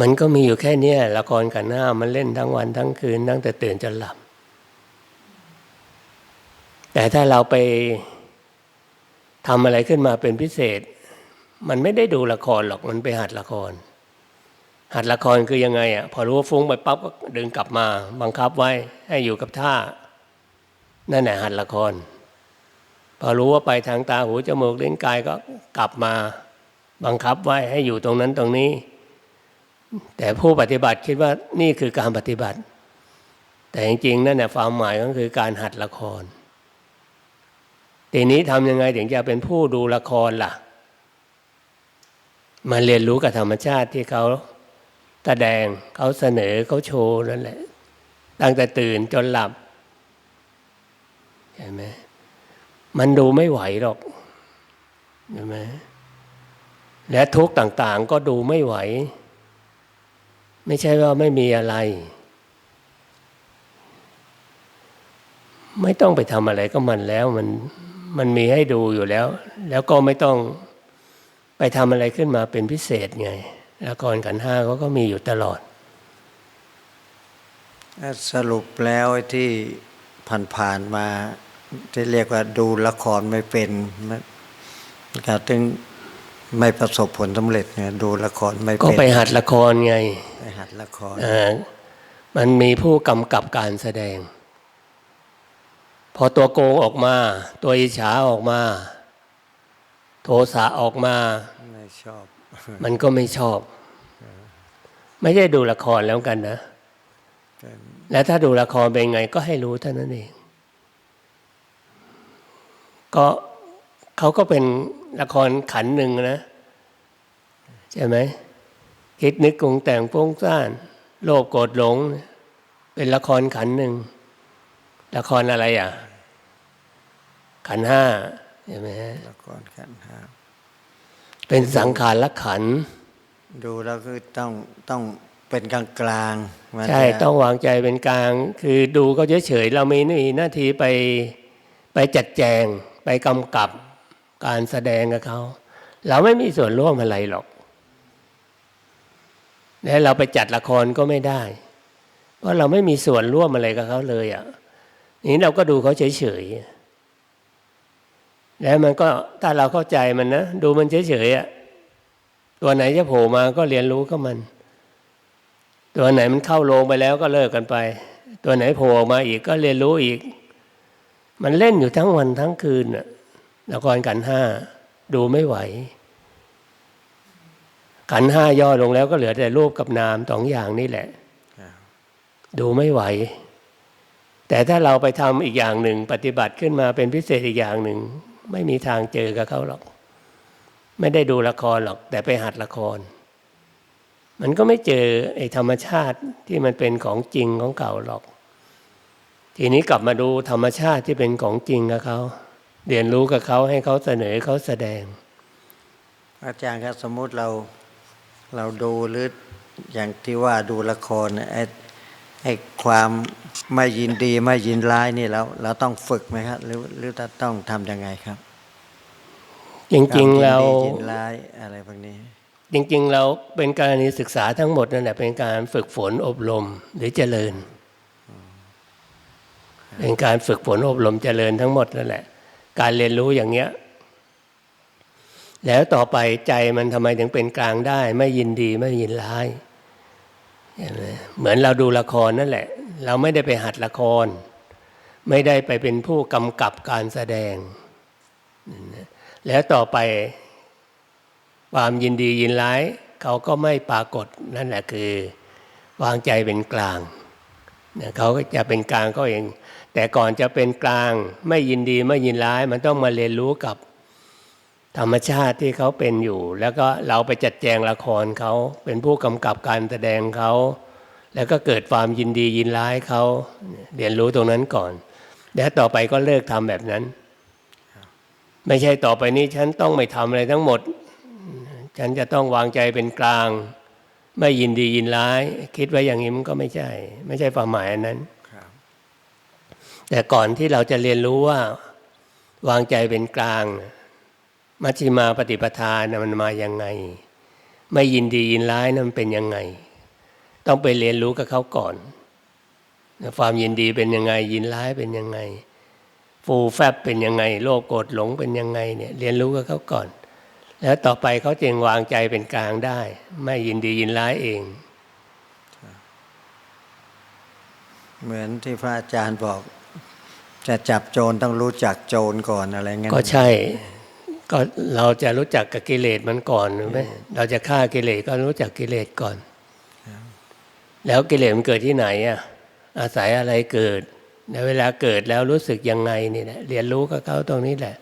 มันก็มีอยู่แค่เนี้ยละครกันหน้ามันเล่นทั้งวันทั้งคืนตั้งแต่ตื่นจนหลับ แต่ถ้าเราไปทำอะไรขึ้นมาเป็นพิเศษ มันไม่ได้ดูละครหรอกมันไปหัดละคร หัดละครคือยังไงอะพอรู้ว่าฟุ้งไปปั๊บก็ดึงกลับมาบังคับไว้ให้อยู่กับท่านั่นแหละหัดละคร พอรู้ว่าไปทางตาหูจมูกเลิ้นกายก็กลับมาบังคับไว้ให้อยู่ตรงนั้นตรงนี้ แต่ผู้ปฏิบัติคิดว่านี่คือการปฏิบัติ แต่จริงๆนั่นแหละความหมายก็คือการหัดละครทีนี้ทำยังไงถึงจะเป็นผู้ดูละครล่ะ มาเรียนรู้กับธรรมชาติที่เขาแสดงเขาเสนอเขาโชว์นั่นแหละ ตั้งแต่ตื่นจนหลับเห็นไหมมันดูไม่ไหวหรอกเห็นไหมและทุกต่างๆก็ดูไม่ไหว ไม่ใช่ว่าไม่มีอะไร ไม่ต้องไปทำอะไรก็มันแล้วมันมันมีให้ดูอยู่แล้ว แล้วก็ไม่ต้องไปทำอะไรขึ้นมาเป็นพิเศษไงละครขันห้าเขาก็มีอยู่ตลอด สรุปแล้วที่ผ่านๆมาที่เรียกว่าดูละครไม่เป็นมันก็ถึง ไม่ประสบผลสำเร็จเนี่ยดูละครไม่ก็เป็นไปหัดละครไง ไปหัดละครเอ่อมันมีผู้กำกับการแสดง พอตัวโกงออกมา ตัวอิจฉาออกมา โทสะออกมาไม่ชอบ มันก็ไม่ชอบ ไม่ใช่ดูละครแล้วกันนะแล้วถ้าดูละครเป็นไงก็ให้รู้เท่านั้นเอง ก็ เขาก็เป็นละครขันหนึ่งนะ ใช่ไหมคิดนึกกรุงแต่งโป้งซ่าน โลภโกรธหลง เป็นละครขันหนึ่ง ละครอะไรอะ ขันห้าใช่ไหมฮะละครกันครับเป็นสังขารละขันธ์ดูแล้วคือต้องต้องเป็นกลางกลางๆมันใช่จะต้องวางใจเป็นกลาง คือดูก็เฉยๆเรามีหน้าที่ไปไปจัดแจงไปกำกับ การแสดงกับเขา เราไม่มีส่วนร่วมอะไรหรอกและเราไปจัดละครก็ไม่ได้ เพราะเราไม่มีส่วนร่วมอะไรกับเขาเลยอะนี้เราก็ดูเขาเฉยๆแล้วมันก็ถ้าเราเข้าใจมันนะดูมันเฉยๆอะตัวไหนจะโผล่มาก็เรียนรู้กับมัน ตัวไหนมันเข้าโรงไปแล้วก็เลิกกันไป ตัวไหนโผล่ออกมาอีกก็เรียนรู้อีก มันเล่นอยู่ทั้งวันทั้งคืนน่ะ ละครกันห้าดูไม่ไหวกันห้าย่อลงแล้วก็เหลือแต่รูปกับนามสองอย่างนี่แหละ ดูไม่ไหว แต่ถ้าเราไปทำอีกอย่างหนึ่ง ปฏิบัติขึ้นมาเป็นพิเศษอีกอย่างหนึ่ง ไม่มีทางเจอกับเขาหรอก ไม่ได้ดูละครหรอก แต่ไปหัดละคร มันก็ไม่เจอไอ้ธรรมชาติที่มันเป็นของจริงของเก่าหรอก ทีนี้กลับมาดูธรรมชาติที่เป็นของจริงกับเขา เรียนรู้กับเขาให้เขาเสนอเขาแสดง อาจารย์ครับสมมุติเราเราดูหรืออย่างที่ว่าดูละครเนี่ยไอ้ไอ้ความไม่ยินดีไม่ยินร้ายนี่เราเราต้องฝึกไหมครับหรือหรือต้องทำยังไงครับ จริงๆแล้วความยินดียินร้ายอะไรพวกนี้ จริงๆ เราเป็นการศึกษาทั้งหมดนั่นแหละเป็นการฝึกฝนอบรมหรือเจริญ เป็นการฝึกฝนอบรมเจริญทั้งหมดนั่นแหละ การเรียนรู้อย่างเนี้ย แล้วต่อไปใจมันทำไมถึงเป็นกลางได้ ไม่ยินดีไม่ยินร้ายเห็นไหมเหมือนเราดูละครนั่นแหละ เราไม่ได้ไปหัดละคร ไม่ได้ไปเป็นผู้กำกับการแสดง แล้วต่อไปความยินดียินร้ายเขาก็ไม่ปรากฏนั่นแหละคือ วางใจเป็นกลางเนี่ยเขาก็จะเป็นกลางก็เอง แต่ก่อนจะเป็นกลางไม่ยินดีไม่ยินร้าย มันต้องมาเรียนรู้กับธรรมชาติที่เขาเป็นอยู่ แล้วก็เราไปจัดแจงละครเขาเป็นผู้กำกับการแสดงเขาแล้วก็เกิดความยินดียินร้ายเขาเรียนรู้ตรงนั้นก่อน แล้วต่อไปก็เลิกทำแบบนั้น ไม่ใช่ต่อไปนี้ฉันต้องไม่ทำอะไรทั้งหมด ฉันจะต้องวางใจเป็นกลาง ไม่ยินดียินร้าย คิดไว้อย่างนี้มันก็ไม่ใช่ ไม่ใช่ความหมายอันนั้น แต่ก่อนที่เราจะเรียนรู้ว่าวางใจเป็นกลาง มัชฌิมาปฏิปทานะมันมายังไง ไม่ยินดียินร้ายนะมันเป็นยังไง ต้องไปเรียนรู้กับเขาก่อน ความยินดีเป็นยังไง ยินร้ายเป็นยังไง ฟูแฟบเป็นยังไง โลภโกรธหลงเป็นยังไงเนี่ยเรียนรู้กับเขาก่อน แล้วต่อไปเขาจึงวางใจเป็นกลางได้ ไม่ยินดียินร้ายเอง เหมือนที่พระอาจารย์บอก จะจับโจรต้องรู้จักโจรก่อนอะไรเงี้ยก็ใช่ ก็เราจะรู้จักกับกิเลสมันก่อนหรือไหมเราจะฆ่ากิเลสก็รู้จักกิเลสก่อน แล้วกิเลสมันเกิดที่ไหนอะอาศัยอะไรเกิดแล้วเวลาเกิดแล้วรู้สึกยังไงนี่แหละเรียนรู้กับเขาตรงนี้แหละ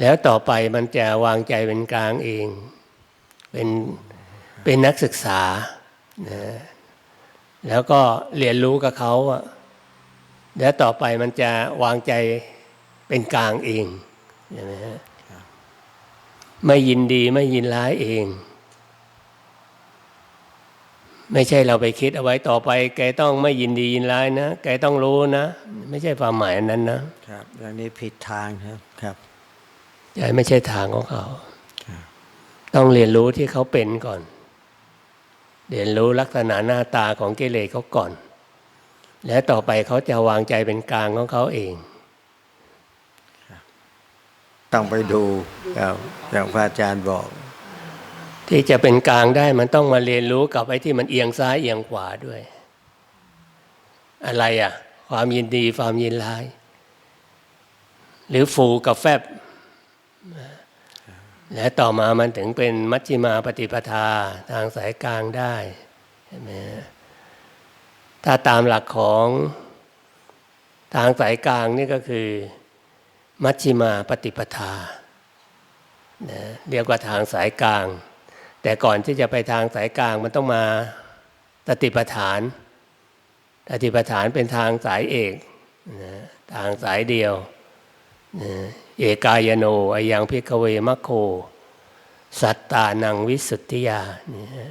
แล้วต่อไปมันจะวางใจเป็นกลางเอง เป็นเป็นนักศึกษานะแล้วก็เรียนรู้กับเขาอะ แล้วต่อไปมันจะวางใจเป็นกลางเองใช่ไหมฮะไม่ยินดีไม่ยินร้ายเอง ไม่ใช่เราไปคิดเอาไว้ต่อไป แกต้องไม่ยินดียินร้ายนะแกต้องรู้นะ ไม่ใช่ความหมายอันนั้นนะครับอย่างนี้ผิดทางครับครับใช่ไม่ใช่ทางของเขา ต้องเรียนรู้ที่เขาเป็นก่อน เรียนรู้ลักษณะหน้าตาของกิเลสเขาก่อน แล้วต่อไปเขาจะวางใจเป็นกลางของเขาเอง ต้องไปดูครับอย่างพระอาจารย์บอก ที่จะเป็นกลางได้มันต้องมาเรียนรู้กับไอ้ที่มันเอียงซ้ายเอียงขวาด้วย อะไรอะ ความยินดีความยินร้าย หรือฟูกับแฟบ และต่อมามันถึงเป็นมัชฌิมาปฏิปทาทางสายกลางได้ใช่ไหมฮะ ถ้าตามหลักของทางสายกลางนี่ก็คือมัชฌิมาปฏิปทานะเรียกว่าทางสายกลาง แต่ก่อนที่จะไปทางสายกลางมันต้องมาตติปฐานตติปฐานเป็นทางสายเอกนะทางสายเดียวนะเอกายโนอายังพิกเวมัคโค สัตตานังวิสุทธิยานะ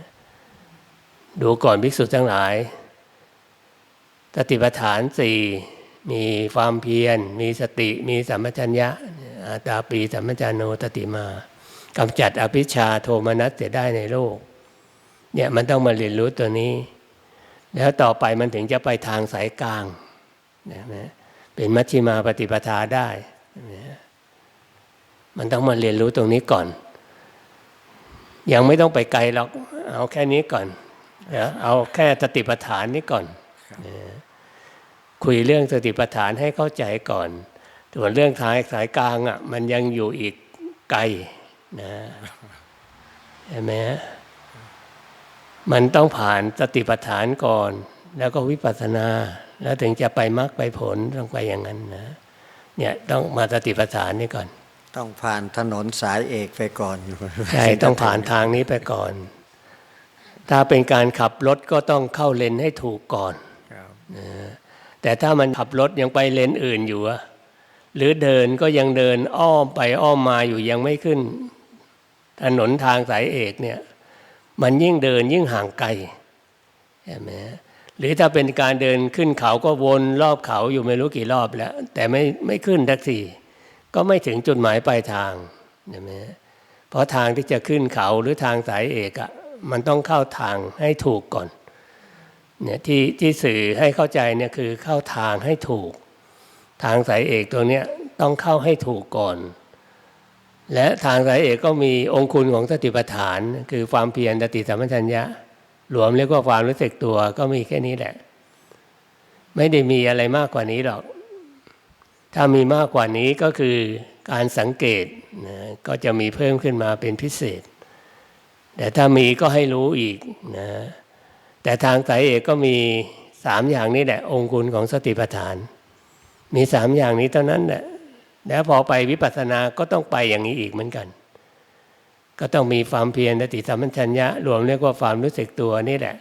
ดูก่อนภิกษุทั้งหลาย ตติปฐานสี่มีความเพียร มีสติ มีสัมปชัญญะอาตาปีสัมปชัญโนตติมากำจัดอภิชชาโทมนัสเสียได้ในโลก เนี่ยมันต้องมาเรียนรู้ตัวนี้ แล้วต่อไปมันถึงจะไปทางสายกลางนะเป็นมัชฌิมาปฏิปทาได้นะมันต้องมาเรียนรู้ตรงนี้ก่อน ยังไม่ต้องไปไกลหรอก เอาแค่นี้ก่อนนะเอาแค่สติปัฏฐานนี้ก่อนนะ คุยเรื่องสติปัฏฐานให้เข้าใจก่อนส่วนเรื่องทางสายกลางอะมันยังอยู่อีกไกลนะเห็นไหมฮะมันต้องผ่านสติปัฏฐานก่อน แล้วก็วิปัสสนา แล้วถึงจะไปมรรคไปผลต้องไปอย่างนั้นนะเนี่ยต้องมาสติปัฏฐานนี่ก่อน ต้องผ่านถนนสายเอกไปก่อนใช่ต้องผ่านทางนี้ไปก่อน ถ้าเป็นการขับรถก็ต้องเข้าเลนให้ถูกก่อนครับ แต่ถ้ามันขับรถยังไปเลนอื่นอยู่หรือเดินก็ยังเดินอ้อมไปอ้อมมาอยู่ยังไม่ขึ้น ถนนทางสายเอกเนี่ย มันยิ่งเดินยิ่งห่างไกลใช่ไหมหรือถ้าเป็นการเดินขึ้นเขาก็วนรอบเขาอยู่ไม่รู้กี่รอบแล้ว แต่ไม่ไม่ขึ้นทักทีก็ไม่ถึงจุดหมายปลายทางใช่ไหมเพราะทางที่จะขึ้นเขาหรือทางสายเอกอะมันต้องเข้าทางให้ถูกก่อน เนี่ยที่ที่สื่อให้เข้าใจเนี่ยคือเข้าทางให้ถูก ทางสายเอกตัวเนี้ยต้องเข้าให้ถูกก่อน และทางสายเอกก็มีองคุณของสติปัฏฐาน คือความเพียรสติสัมปชัญญะรวมเรียกว่าความรู้สึกตัวก็มีแค่นี้แหละ ไม่ได้มีอะไรมากกว่านี้หรอก ถ้ามีมากกว่านี้ก็คือการสังเกตนะก็จะมีเพิ่มขึ้นมาเป็นพิเศษ แต่ถ้ามีก็ให้รู้อีกนะ แต่ทางสายเอกก็มีสามอย่างนี้แหละ องค์คุณของสติปัฏฐาน มีสามอย่างนี้เท่านั้นแหละแล้วพอไปวิปัสสนาก็ต้องไปอย่างนี้อีกเหมือนกัน ก็ต้องมีความเพียรสติสัมปชัญญะรวมเรียกว่าความรู้สึกตัวนี่แหละ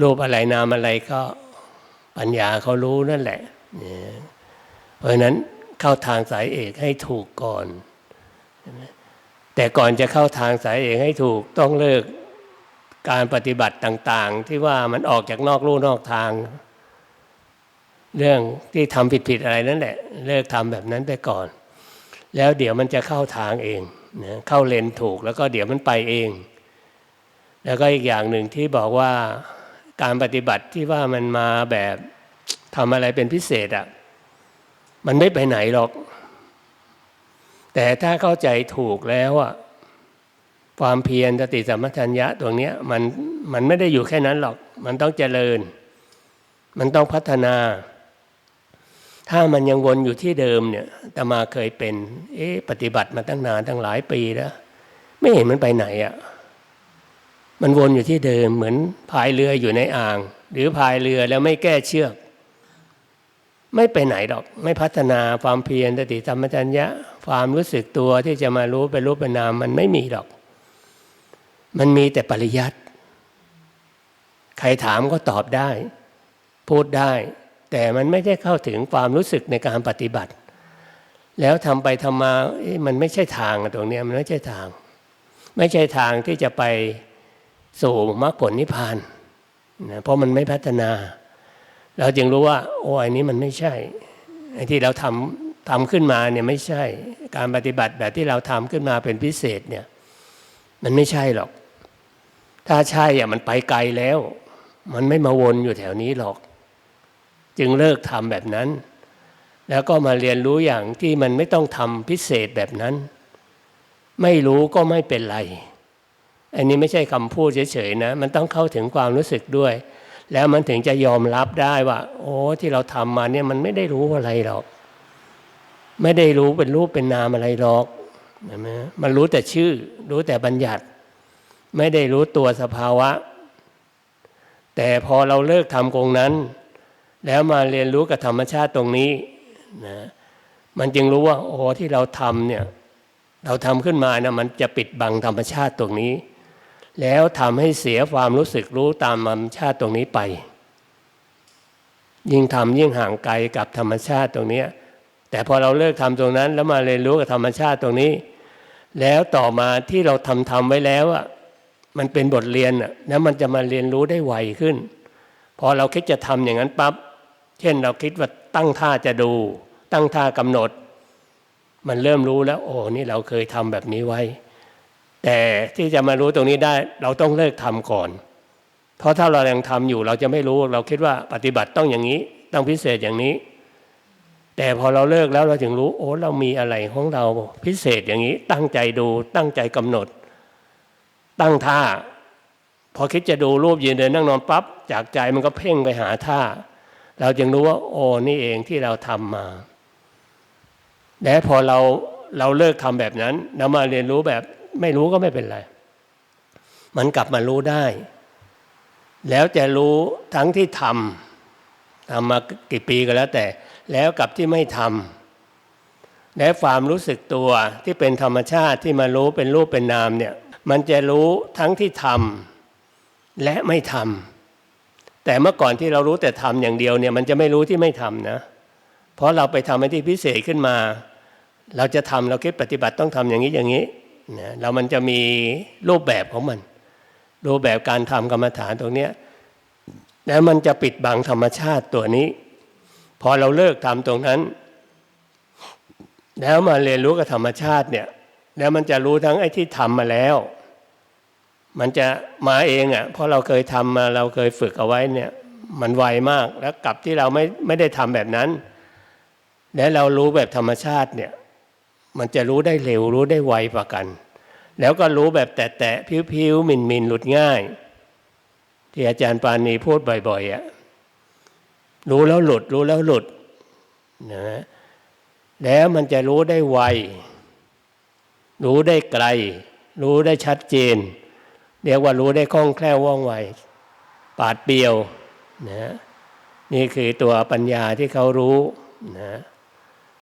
รูปอะไรนามอะไรก็ปัญญาเขารู้นั่นแหละ เพราะฉะนั้นเข้าทางสายเอกให้ถูกก่อน แต่ก่อนจะเข้าทางสายเอกให้ถูกต้องเลิก การปฏิบัติต่างๆ ที่ว่ามันออกจากนอกลู่นอกทาง เรื่องที่ทำผิดๆอะไรนั่นแหละเลิกทำแบบนั้นไปก่อน แล้วเดี๋ยวมันจะเข้าทางเองนะเข้าเลนถูกแล้วก็เดี๋ยวมันไปเอง แล้วก็อีกอย่างหนึ่งที่บอกว่าการปฏิบัติที่ว่ามันมาแบบทำอะไรเป็นพิเศษอะ่ะมันไม่ไปไหนหรอก แต่ถ้าเข้าใจถูกแล้วอะ่ะ ความเพียรสติสัมปชัญญะตรงนี้มันมันไม่ได้อยู่แค่นั้นหรอก มันต้องเจริญ มันต้องพัฒนา ถ้ามันยังวนอยู่ที่เดิมเนี่ยตมาเคยเป็น เอ๊ะปฏิบัติมาตั้งนานตั้งหลายปีแล้ว ไม่เห็นมันไปไหนอะ่ะมันวนอยู่ที่เดิมเหมือนพายเรืออยู่ในอ่าง หรือพายเรือแล้วไม่แก้เชือก ไม่ไปไหนหรอก ไม่พัฒนาความเพียรสติสัมปชัญญะ ความรู้สึกตัวที่จะมารู้เป็นรูปเป็นนามมันไม่มีหรอก มันมีแต่ปริยัติใครถามก็ตอบได้ พูดได้ แต่มันไม่ได้เข้าถึงความรู้สึกในการปฏิบัติ แล้วทำไปทำมามันไม่ใช่ทางตรงนี้มันไม่ใช่ทาง ไม่ใช่ทางที่จะไปสู่มรรคผลนิพพานนะเพราะมันไม่พัฒนา เราจึงรู้ว่า โอ้อันนี้มันไม่ใช่ไอ้ที่เราทำทำขึ้นมาเนี่ยไม่ใช่ การปฏิบัติแบบที่เราทำขึ้นมาเป็นพิเศษเนี่ย มันไม่ใช่หรอก ถ้าใช่อะมันไปไกลแล้ว มันไม่มาวนอยู่แถวนี้หรอก จึงเลิกทำแบบนั้น แล้วก็มาเรียนรู้อย่างที่มันไม่ต้องทำพิเศษแบบนั้น ไม่รู้ก็ไม่เป็นไร อันนี้ไม่ใช่คำพูดเฉยๆนะ มันต้องเข้าถึงความรู้สึกด้วย แล้วมันถึงจะยอมรับได้ว่า โอ้ที่เราทำมาเนี่ยมันไม่ได้รู้อะไรหรอก ไม่ได้รู้เป็นรูปเป็นนามอะไรหรอกเห็นไหมมันรู้แต่ชื่อ รู้แต่บัญญัติ ไม่ได้รู้ตัวสภาวะ แต่พอเราเลิกทำตรงนั้น แล้วมาเรียนรู้กับธรรมชาติตรงนี้นะมันจึงรู้ว่าโอ้ที่เราทำเนี่ยเราทำขึ้นมานะมันจะปิดบังธรรมชาติตรงนี้ แล้วทำให้เสียความรู้สึกรู้ตามธรรมชาติตรงนี้ไป ยิ่งทำยิ่งห่างไกลกับธรรมชาติตรงนี้แต่พอเราเลิกทำตรงนั้น แล้วมาเรียนรู้กับธรรมชาติตรงนี้ แล้วต่อมาที่เราทำทำไว้แล้วอะ มันเป็นบทเรียนอะแล้วมันจะมาเรียนรู้ได้ไวขึ้น พอเราคิดจะทำอย่างนั้นปั๊บเช่นเราคิดว่าตั้งท่าจะดู ตั้งท่ากำหนด มันเริ่มรู้แล้ว โอ้นี่เราเคยทำแบบนี้ไว้ แต่ที่จะมารู้ตรงนี้ได้เราต้องเลิกทำก่อน เพราะถ้าเรายังทำอยู่เราจะไม่รู้เราคิดว่าปฏิบัติต้องอย่างนี้ ต้องพิเศษอย่างนี้ แต่พอเราเลิกแล้วเราถึงรู้ โอ้เรามีอะไรของเราพิเศษอย่างนี้ ตั้งใจดูตั้งใจกำหนด ตั้งท่า พอคิดจะดูรูปยืนเดินนั่งนอนปั๊บจากใจมันก็เพ่งไปหาท่า เราจึงรู้ว่า โอ้นี่เองที่เราทำมาและพอเราเราเลิกทำแบบนั้นเรามาเรียนรู้แบบไม่รู้ก็ไม่เป็นไร มันกลับมารู้ได้ แล้วจะรู้ทั้งที่ทำทำมากี่ปีก็แล้วแต่ แล้วกับที่ไม่ทำและความรู้สึกตัวที่เป็นธรรมชาติที่มารู้เป็นรูปเป็นนามเนี่ย มันจะรู้ทั้งที่ทำและไม่ทำแต่เมื่อก่อนที่เรารู้แต่ทำอย่างเดียวเนี่ย มันจะไม่รู้ที่ไม่ทำนะ เพราะเราไปทำให้ที่พิเศษขึ้นมา เราจะทำเราคิดปฏิบัติต้องทำอย่างนี้อย่างนี้นะเรามันจะมีรูปแบบของมัน รูปแบบการทำกรรมฐานตรงเนี้ยแล้วมันจะปิดบังธรรมชาติตัวนี้ พอเราเลิกทำตรงนั้น แล้วมาเรียนรู้กับธรรมชาติเนี่ย แล้วมันจะรู้ทั้งไอ้ที่ทำมาแล้ว มันจะมาเองอะ่ะเพราะเราเคยทำมาเราเคยฝึกเอาไว้เนี่ย มันไวมากแล้วกลับที่เราไม่ไม่ได้ทำแบบนั้น แล้วเรารู้แบบธรรมชาติเนี่ย มันจะรู้ได้เร็วรู้ได้ไวกว่ากัน แล้วก็รู้แบบแตะๆพิ้วๆมินมินหลุดง่าย ที่อาจารย์ปานีพูดบ่อยๆอะ่ะรู้แล้วหลุดรู้แล้วหลุดนะแล้วมันจะรู้ได้ไว รู้ได้ไกล รู้ได้ชัดเจน เรียกว่ารู้ได้คล่องแคล่วว่องไวปาดเปียวนะนี่คือตัวปัญญาที่เขารู้นะ